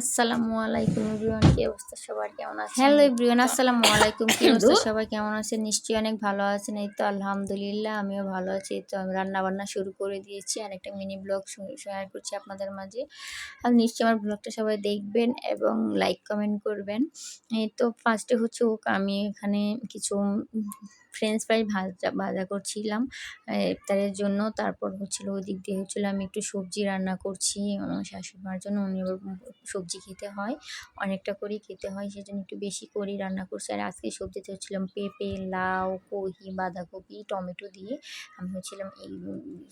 আসসালামু আলাইকুম এভরিওয়ান কি অবস্থা সবার? কেমন আছে হ্যালো এভরিওয়ান আসসালামু আলাইকুম কি অবস্থা সবাই? কেমন আছেন? নিশ্চয়ই অনেক ভালো আছেন। এই তো আলহামদুলিল্লাহ আমিও ভালো আছি। তো আমি রান্না বান্না শুরু করে দিয়েছি আর একটা মিনি ব্লগ শেয়ার করছি আপনাদের মাঝে। আর নিশ্চয়ই আমার ব্লগটা সবাই দেখবেন এবং লাইক কমেন্ট করবেন। এই তো ফার্স্টে হচ্ছে ও আমি এখানে কিছু ফ্রেঞ্চ ফ্রাই ভাজা ভাজা করছিলাম। ইফতারের জন্য তারপর হচ্ছিল ওই দিক দিয়ে হচ্ছিল আমি একটু সবজি রান্না করছি আমার শাশুড়ি মার জন্য উনি আবার সবজি খেতে হয়, অনেকটা করেই খেতে হয়, সেজন্য একটু বেশি করেই রান্না করছি। আর আজকে সবজিতে হচ্ছিলাম পেঁপে, লাউ, কহি, বাঁধাকপি, টমেটো দিয়ে আমি হচ্ছিলাম এই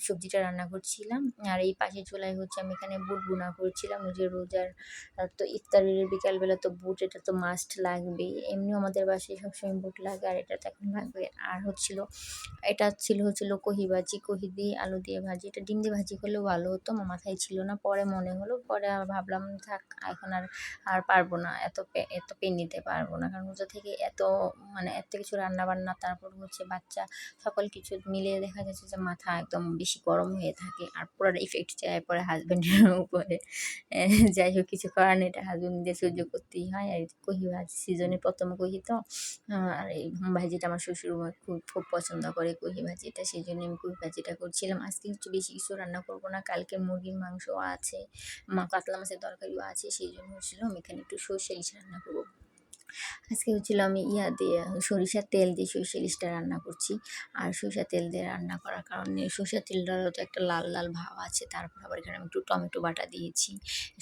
সবজিটা রান্না করছিলাম। আর এই পাশে চুলায় হচ্ছে আমি এখানে বুট বোনা করছিলাম, ওই যে রোজার তো ইফতারের বিকালবেলা তো বুট, এটা তো মাস্ট লাগবেই। এমনিও আমাদের বাসায় সবসময় বুট লাগে, আর এটা তো এখন লাগবে। আর হচ্ছিল, এটা ছিল হচ্ছিল কহি ভাজি, কহি দিয়ে আলু দিয়ে ভাজি। এটা ডিম দিয়ে ভাজি করলেও ভালো হতো, মাথায় ছিল না, পরে মনে হলো, পরে ভাবলাম থাক এখন আর আর পারব না, এত এত পেন নিতে পারব না। কারণ রোজা থেকে এত মানে এত কিছু রান্না বান্না তারপর হচ্ছে বাচ্চা, সকল কিছু মিলিয়ে দেখা যাচ্ছে যে মাথা একদম বেশি গরম হয়ে থাকে আর পুরো ইফেক্ট যায় পরে হাজব্যান্ডের উপরে। যাই হোক, কিছু করার এটা হাজব্যান্ডদের সহ্য করতেই হয়। আর কহি ভাজি সিজনে প্রথম কহি তো আর এই ভাজিটা আমার শ্বশুর খুব খুব পছন্দ করে কহি ভাজিটা সেই জন্য আমি কহি ভাজিটা করছিলাম। আজকে একটু বেশি কিছু রান্না করব না, কালকে মুরগির মাংস আছে, মা কাতলা মাছের তরকারিও আছে সেই জন্য হচ্ছিল আমি এখানে একটু সর্ষে ইলিশ রান্না করব। আজকে হচ্ছিল আমি ইয়া দিয়ে, সরিষার তেল দিয়ে সরিষা ইলিশটা রান্না করছি। আর সরিষার তেল দিয়ে রান্না করার কারণে সরিষার তেলটারও তো একটা লাল লাল ভাব আছে। তারপর আবার এখানে আমি একটু টমেটো বাটা দিয়েছি।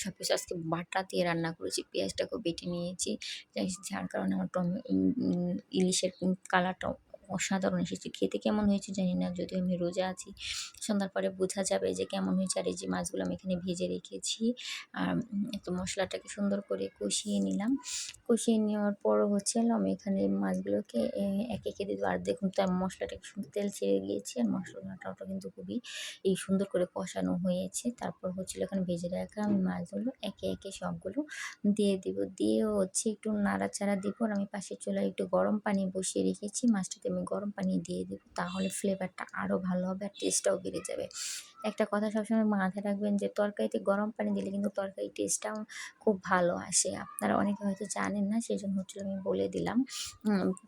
সব কিছু আজকে বাটা দিয়ে রান্না করেছি, পেঁয়াজটাকেও বেটে নিয়েছি। যার কারণে আমার টমে ইলিশের কালারটা অসাধারণ এসেছে। খেতে কেমন হয়েছে জানি না, যদিও আমি রোজা আছি। সন্ধ্যার পরে বোঝা যাবে যে কেমন হয়েছে আর এই যে মাছগুলো আমি এখানে ভেজে রেখেছি। আর একটু মশলাটাকে সুন্দর করে কষিয়ে নিলাম। কষিয়ে নেওয়ার পরও হচ্ছে আমি এখানে মাছগুলোকে একে একে দিয়ে আর দেখুন তো মশলাটা সুন্দর তেল ছেড়ে গিয়েছে আর মশলাটাও কিন্তু খুবই এই সুন্দর করে কষানো হয়েছে। তারপর হচ্ছিল এখানে ভেজে রাখা আমি মাছগুলো একে একে সবগুলো দিয়ে দিব। দিয়ে হচ্ছে একটু নাড়াচাড়া দিব আর আমি পাশের চুলায় একটু গরম পানি বসিয়ে রেখেছি। মাছটাতে আমি গরম পানি দিয়ে দেবো, তাহলে ফ্লেভারটা আরও ভালো হবে আর টেস্টটাও বেড়ে যাবে। একটা কথা সবসময় মাথায় রাখবেন যে তরকারিতে গরম পানি দিলে কিন্তু তরকারি টেস্টটাও খুব ভালো আসে। আপনারা অনেকে হয়তো জানেন না সেই জন্য হচ্ছিল আমি বলে দিলাম।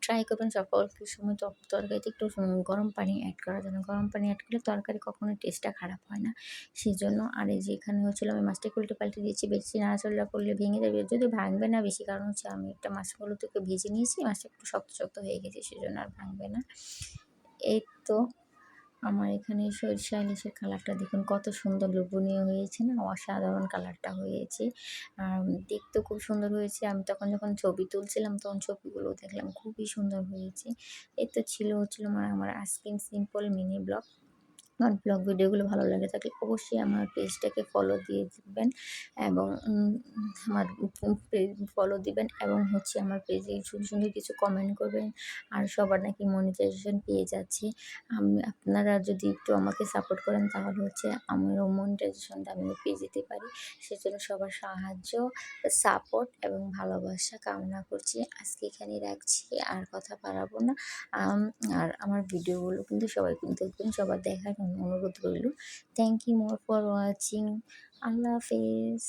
ট্রাই করবেন সকল সময় তরকারিতে একটু গরম পানি অ্যাড করার জন্য। গরম পানি অ্যাড করলে তরকারি কখনোই টেস্টটা খারাপ হয় না। সেই জন্য আর এই যে এখানে হচ্ছিল আমি মাছটা উল্টে পাল্টে দিয়েছি, বেশি নাড়াচড়া করলে ভেঙে যাবে। যদি ভাঙবে না বেশি, কারণ হচ্ছে আমি একটা মাছগুলো থেকে ভেজে নিয়েছি, মাছটা একটু শক্ত শক্ত হয়ে গেছে সেই জন্য আর ভাঙবে না। এই তো আমার এখানে সরিষা ইলিশের কালারটা দেখুন, কত সুন্দর লোভনীয় হয়েছে না? অসাধারণ কালারটা হয়েছে। আর দেখতেও খুব সুন্দর হয়েছে। আমি তখন যখন ছবি তুলছিলাম, তখন ছবিগুলো দেখলাম, খুবই সুন্দর হয়েছে। এ তো ছিল হচ্ছিল আমার আমার আজকের সিম্পল মিনি ব্লগ। আমার ব্লগ ভিডিওগুলো ভালো লাগে থাকলে অবশ্যই আমার পেজটাকে ফলো দিয়ে দিবেন এবং আমার ফলো দিবেন এবং হচ্ছে আমার পেজে সুন্দর সুন্দর কিছু কমেন্ট করবেন আর সবার নাকি মনিটাইজেশন পেয়ে যাচ্ছে। আমি, আপনারা যদি একটু আমাকে সাপোর্ট করেন তাহলে হচ্ছে আমারও মনিটাইজেশনটা আমিও পেয়ে যেতে পারি। সেজন্য সবার সাহায্য সাপোর্ট এবং ভালোবাসা কামনা করছি। আজকে এখানে রাখছি, আর কথা বাড়াবো না। আর আমার ভিডিওগুলো কিন্তু সবাই কিন্তু সবার দেখার অনুরোধ রইল। Thank you more for watching আল্লাহ হাফেজ।